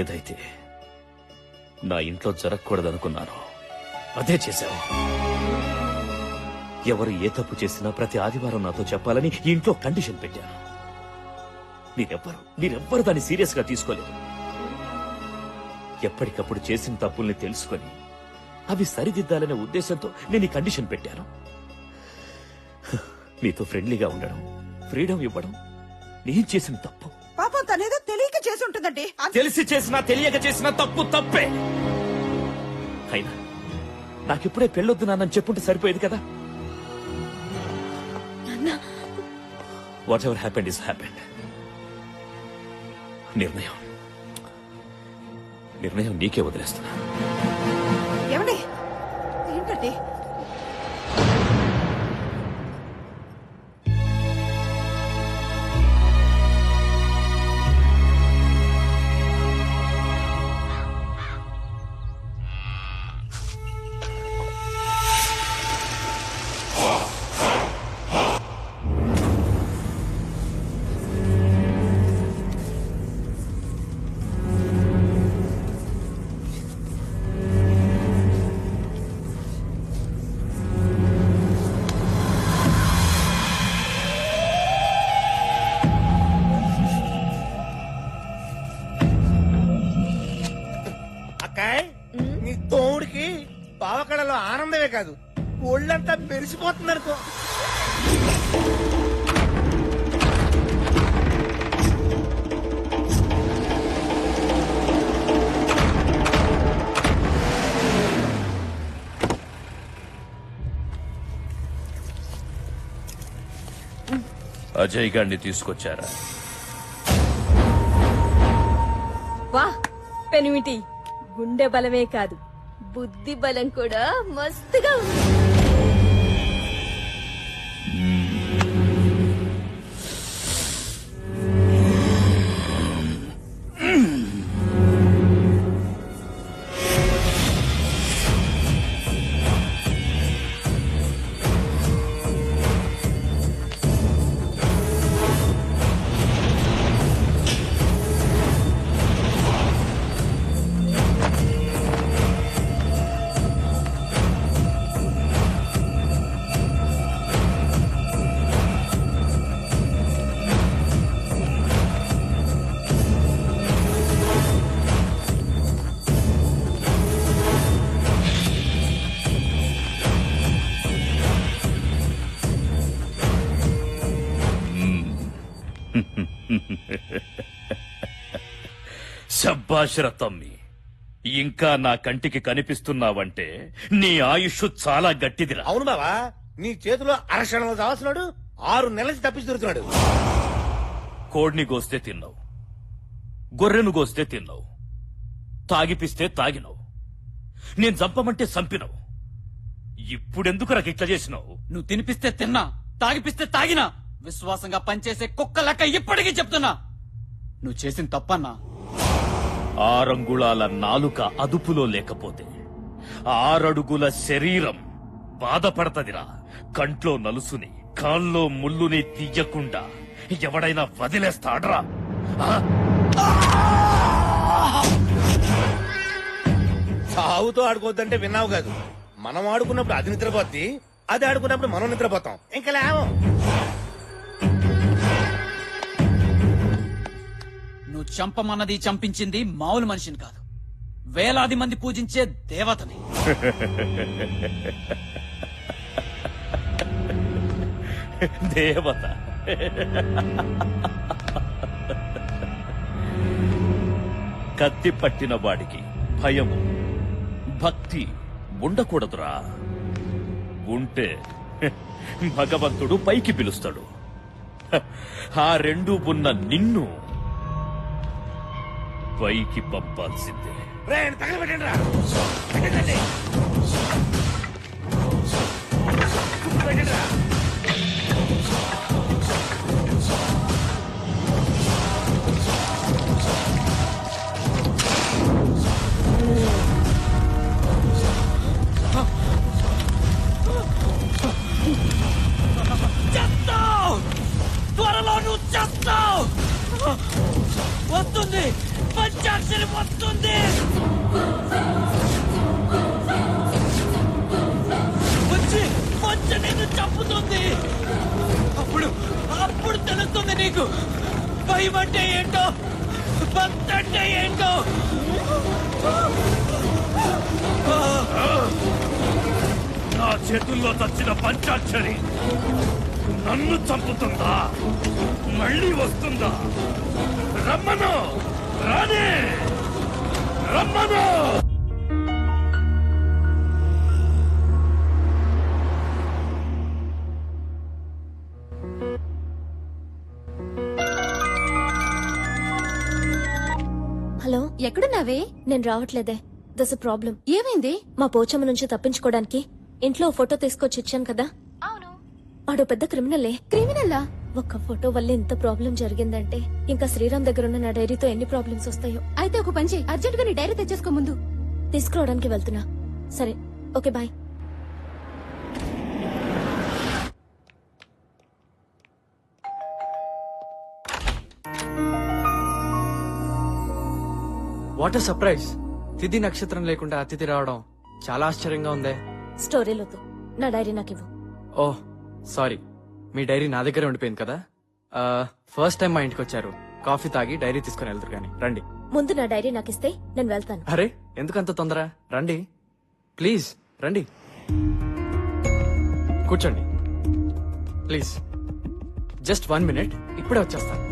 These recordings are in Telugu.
ఏదైతే నా ఇంట్లో జరగకూడదనుకున్నాను అదే చేశావు. ఎవరు ఏ తప్పు చేసినా ప్రతి ఆదివారం నాతో చెప్పాలని ఇంట్లో కండిషన్ పెట్టాను. మీరెవ్వరు మీరెవ్వరు దాన్ని సీరియస్గా తీసుకోలేదు. ఎప్పటికప్పుడు చేసిన తప్పుల్ని తెలుసుకొని అవి సరిదిద్దాలనే ఉద్దేశంతో నేను ఈ కండిషన్ పెట్టాను. మీతో ఫ్రెండ్లీగా ఉండడం ఫ్రీడమ్ ఇవ్వడం నేను చేసిన తప్పు. పాపం తనేదో తెలియక చేసి ఉంటుందండి. అంతే. తెలిసి చేసినా తెలియక చేసిన తప్పు తప్పే. అయినా నాకిప్పుడే పెళ్ళొద్దు నాన్నని చెప్పుంటే సరిపోయేది కదా? Whatever happened is happened నిర్ణయం. నిర్ణయం నీకే వదిలేస్తున్నా. ఏమండి? ఏంటండి? ఒళ్ళంతా మెరిసిపోతుంది అనుకో. అజయ్ గారిని తీసుకొచ్చారా? వా పెనిమిటి. గుండె బలమే కాదు బుద్ధి బలం కూడా మస్తుగా ఉంది. శబ్బాషర తమ్మి ఇంకా నా కంటికి కనిపిస్తున్నావంటే నీ ఆయుష్ చాలా గట్టిదిరా. అవును బావా నీ చేతిలో అరక్షణలో చావాల్సినాడు ఆరు నెలల తప్పించి తిరుగుతున్నాడు కోడిని గోస్తే తిన్నావు గొర్రెను గోస్తే తిన్నావు తాగిపిస్తే తాగినావు నేను చంపమంటే చంపినావు. ఇప్పుడెందుకు నాకు ఇట్లా చేసినావు? నువ్వు తినిపిస్తే తిన్నా తాగిపిస్తే తాగినా విశ్వాసంగా పనిచేసే కుక్క లెక్క ఇప్పటికీ చెప్తున్నా. నువ్వు చేసిన తప్పన్నా ఆరంగుళాల నాలుక అదుపులో లేకపోతే ఆరడుగుల శరీరం బాధపడతదిరా. కంట్లో నలుసుని కాల్లో ముల్లుని తీయకుండా ఎవడైనా వదిలేస్తాడ్రా. సావుతో ఆడుకోవద్దంటే విన్నావు కాదు. మనం ఆడుకున్నప్పుడు అది నిద్రపోద్ది అది ఆడుకున్నప్పుడు మనం నిద్రపోతాం. ఇంకా లేవం. చంపమన్నది చంపించింది మామూలు మనిషిని కాదు. వేలాది మంది పూజించే దేవతని. దేవత. కత్తి పట్టిన వాడికి భయము. భక్తి ఉండకూడదురా. ఉంటే భగవంతుడు పైకి పిలుస్తాడు. ఆ రెండు ఉన్న నిన్ను పైకి పంపాల్సిందే తగలబెట్టండి రా పెట్టండి. పెట్టండి రా. నేను చంపుతుంది. అప్పుడు అప్పుడు తెలుస్తుంది నీకు. భయం అంటే ఏంటో? భక్తి అంటే ఏంటో? నా చేతుల్లో తచ్చిన పంచాక్షరి నన్ను చంపుతుందా? మళ్ళీ వస్తుందా? రమ్మను! రానే! రమ్మను! హలో ఎక్కడున్నావే నేను రావట్లేదే. దస్ ప్రాబ్లం ఏమైంది? మా పోచమ్మ నుంచి తప్పించుకోవడానికి ఇంట్లో ఫోటో తీసుకొచ్చి ఇచ్చాను కదా? అవును. వాడు పెద్ద క్రిమినలే. క్రిమినల్లా ఒక్క ఫోటో వల్ల ఇంత ప్రాబ్లం జరిగిందంటే ఇంకా శ్రీరామ్ దగ్గర ఉన్న నా డైరీతో ఎన్ని ప్రాబ్లమ్స్ వస్తాయో? అయితే ఒక పని చేయి. అర్జెంట్గా నీ డైరీ తెచ్చేసుకో ముందు. తీసుకురావడానికి వెళ్తున్నా. సరే ఓకే బాయ్ వాట్ సర్ప్రైజ్. తిథి నక్షత్రం లేకుండా అతిథి రావడం చాలా ఆశ్చర్యంగా ఉందే. స్టోరీలొద్దు నా డైరీ నాకు ఇవ్వు. ఓహ్ సారీ. మీ డైరీ నా దగ్గర ఉండిపోయింది కదా? ఫస్ట్ టైం మా ఇంటికి వచ్చారు. కాఫీ తాగి డైరీ తీసుకుని వెళ్తారు కానీ. రండి. ముందు నా డైరీ నాకు ఇస్తే నేను వెళ్తాను. అరే ఎందుకంత తొందర? రండి. ప్లీజ్ రండి. కూర్చోండి. ప్లీజ్. Just one minute. ఇప్పుడే వచ్చేస్తాను.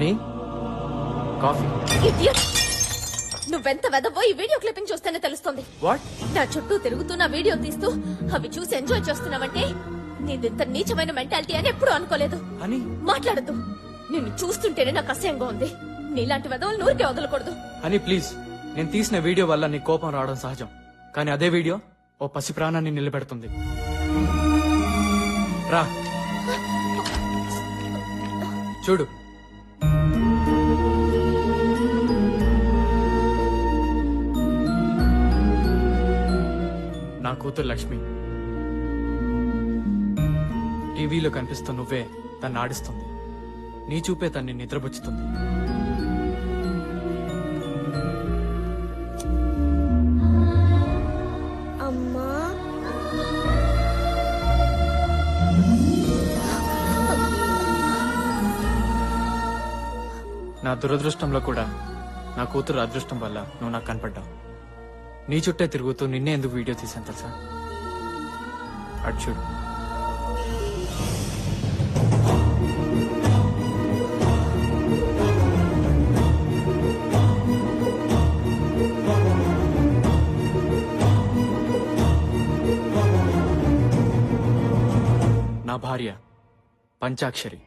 Honey coffee! నువ్వెంత వెదవో ఈ వీడియో క్లిప్పింగ్ చూస్తేనే తెలుస్తుంది. వాట్ నా చుట్టూ తిరుగుతూ నా వీడియో తీస్తూ అవి చూసి ఎంజాయ్ చేస్తున్నావంటే నీదింత నీచమైన మెంటాలిటీ అని ఎప్పుడూ అనుకోలేదు. హనీ మాట్లాడద్దు. నిన్ను చూస్తుంటేనే నాకు అసహ్యంగా ఉంది. నీలాంటి వెదవులు నూరికే వదలకూడదు. హనీ ప్లీజ్ నేను తీసిన వీడియో వల్ల నీ కోపం రావడం సహజం. కానీ అదే వీడియో ఓ పసి ప్రాణాన్ని నిలబెడుతుంది. రా. చూడు. నా కూతురు లక్ష్మి. టీవీలో కనిపిస్తున్న నువ్వే తన్ని ఆడిస్తుంది. నీ చూపే తన్ని నిద్రపుచ్చుతుంది. అమ్మా. నా దురదృష్టంలో కూడా నా కూతురు అదృష్టం వల్ల నువ్వు నాకు కనపడ్డావు. నీ చుట్టే తిరుగుతూ నిన్నే ఎందుకు వీడియో తీసాను తెలుసా? అటు చూడు. నా భార్య పంచాక్షరి.